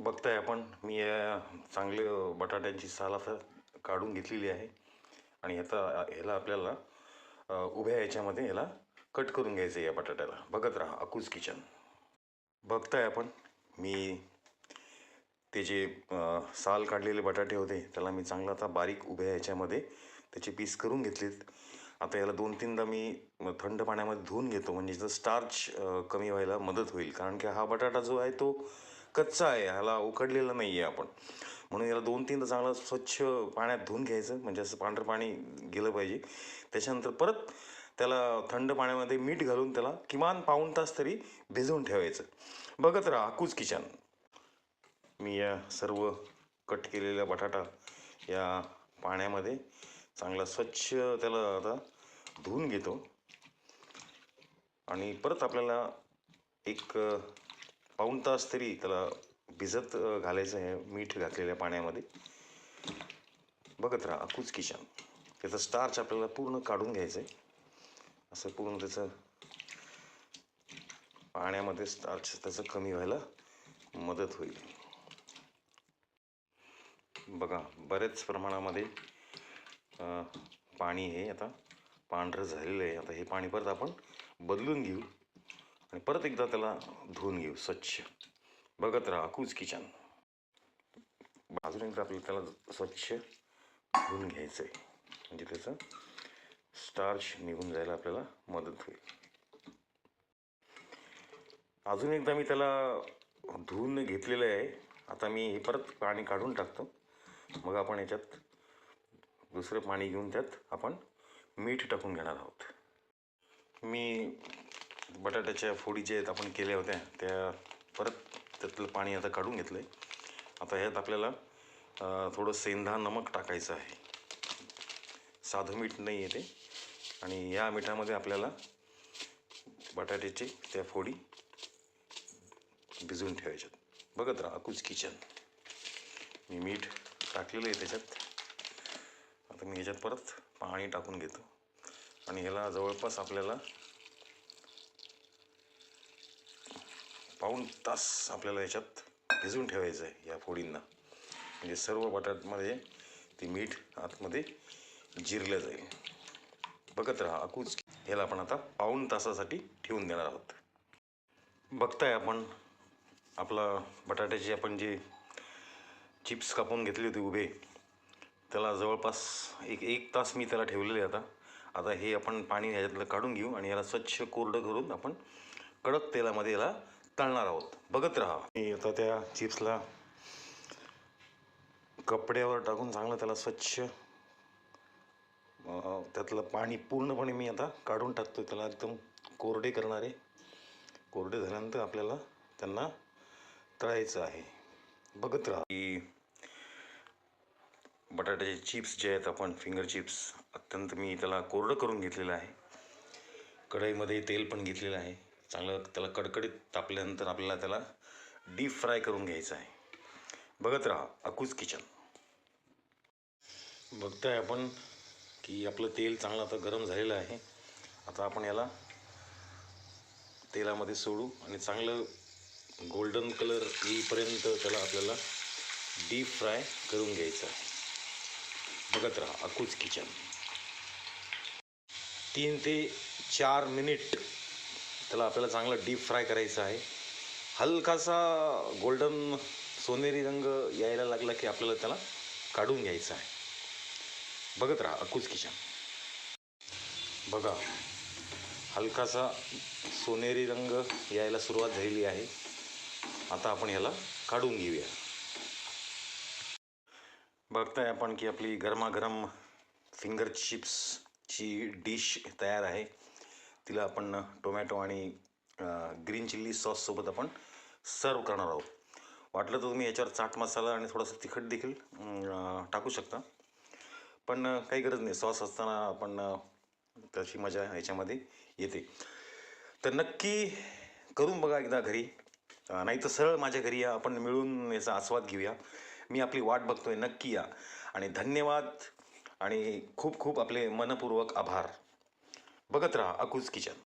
बघताय आपण. मी या चांगले बटाट्यांची साल आता काढून घेतलेली आहे. आणि आता ह्याला आपल्याला उभ्या याच्यामध्ये याला कट करून घ्यायचं आहे या बटाट्याला. बघत राहा अकूज किचन. बघताय आपण. मी ते जे साल काढलेले बटाटे होते त्याला मी चांगला आता बारीक उभ्या ह्याच्यामध्ये त्याचे पीस करून घेतलेत. आता याला दोन तीनदा मी थंड पाण्यामध्ये धुवून घेतो. म्हणजे जर स्टार्च कमी व्हायला मदत होईल. कारण की हा बटाटा जो आहे तो कच्चा आहे ह्याला उकडलेला नाही आहे आपण. म्हणून याला दोन तीनदा चांगलं स्वच्छ पाण्यात धुवून घ्यायचं म्हणजे असं पांढरं पाणी गेलं पाहिजे. त्याच्यानंतर परत त्याला थंड पाण्यामध्ये मीठ घालून त्याला किमान पाऊण तास तरी भिजवून ठेवायचं. बघत राहा अकूज किचन. मी या सर्व कट केलेला बटाटा या पाण्यामध्ये चांगला स्वच्छ त्याला आता धुवून घेतो. आणि परत आपल्याला एक पाऊण तास तरी त्याला भिजत घालायचं आहे मीठ घातलेल्या पाण्यामध्ये. बघत राहा अकूच किचन त्याचं स्टार्च आपल्याला पूर्ण काढून घ्यायचं आहे असं पूर्ण त्याचं पाण्यामध्ये स्टार्च त्याचं कमी व्हायला मदत होईल. बघा बरेच प्रमाणामध्ये पाणी हे आता पांढरं झालेलं आहे. आता हे पाणी परत आपण बदलून घेऊ. आणि परत एकदा त्याला धुवून घेऊ स्वच्छ. बघत राहा अकूज किचन. अजून एकदा आपल्याला त्याला स्वच्छ धुवून घ्यायचं आहे म्हणजे त्याचं स्टार्च निघून जायला आपल्याला मदत होईल. अजून एकदा मी त्याला धुवून घेतलेलं आहे. आता मी हे परत पाणी काढून टाकतो. मग आपण याच्यात दुसरं पाणी घेऊन त्यात आपण मीठ टाकून घेणार आहोत. मी बटाट्याच्या फोडी जे आहेत आपण केल्या होत्या त्या परत त्यातलं पाणी आता काढून घेतलं आहे आता ह्यात आपल्याला थोडं सेंधा नमक टाकायचं आहे. साधं मीठ नाही आहे ते. आणि या मिठामध्ये आपल्याला बटाट्याचे त्या फोडी भिजवून ठेवायच्यात. बघत राहा अकूज किचन. मी मीठ टाकलेलं आहे त्याच्यात. आता मी ह्याच्यात परत पाणी टाकून घेतो. आणि ह्याला जवळपास आपल्याला पाऊण तास आपल्याला याच्यात भिजवून ठेवायचं आहे या फोडींना. म्हणजे सर्व बटाट्यामध्ये ते मीठ आतमध्ये जिरलं जाईल. बघत राहा अकूच ह्याला आपण आता पाऊण तासासाठी ठेवून देणार आहोत. बघताय आपण आपला बटाट्याचे आपण जे चिप्स कापून घेतले होते उभे त्याला जवळपास एक एक तास मी त्याला ठेवलेले आता. आता हे आपण पाणी ह्याच्यातलं काढून घेऊ आणि याला स्वच्छ कोरडं करून आपण कडक तेलामध्ये याला तळणार आहोत. बघत राहा. मी आता त्या चिप्सला कपड्यावर टाकून चांगलं त्याला स्वच्छ त्यातलं पाणी पूर्णपणे मी आता काढून टाकतो त्याला एकदम कोरडे करणारे. कोरडे झाल्यानंतर आपल्याला त्यांना तळायचं आहे. बघत राहा. की बटाट्याचे चिप्स जे आहेत आपण फिंगर चिप्स अत्यंत मी त्याला कोरडं करून घेतलेलं आहे. कढईमध्ये तेल पण घेतलेलं आहे. चांगलं त्याला कडकडीत तापल्यानंतर आपल्याला त्याला डीप फ्राय करून घ्यायचं आहे. बघत राहा अकूज किचन बघताय आपण की आपलं तेल चांगलं आता गरम झालेलं आहे. आता आपण याला तेलामध्ये सोडू आणि चांगलं गोल्डन कलर येईपर्यंत त्याला आपल्याला डीप फ्राय करून घ्यायचं आहे. बघत राहा अकूज किचन तीन ते चार मिनिट त्याला आपल्याला चांगलं डीप फ्राय करायचं आहे. हलकासा गोल्डन सोनेरी रंग यायला लागला की आपल्याला त्याला काढून घ्यायचं आहे. बघत राहा अकूज किचन. बघा हलकासा सोनेरी रंग यायला सुरुवात झालेली आहे. आता आपण ह्याला काढून घेऊया. बघताय आपण की आपली गरमागरम फिंगर चिप्सची डिश तयार आहे. तिला आपण टोमॅटो आणि ग्रीन चिल्ली सॉससोबत आपण सर्व करणार आहोत. वाटलं तर तुम्ही याच्यावर चाट मसाला आणि थोडंसं तिखट देखील टाकू शकता. पण काही गरज नाही. सॉस असताना आपण तशी त्याची मजा याच्यामध्ये येते. तर नक्की करून बघा एकदा घरी. नाही तर सरळ माझ्या घरी या. आपण मिळून याचा आस्वाद घेऊया. मी आपली वाट बघतोय. नक्की या. आणि धन्यवाद. आणि खूप खूप आपले मनपूर्वक आभार. बघत राहा अकूज किचन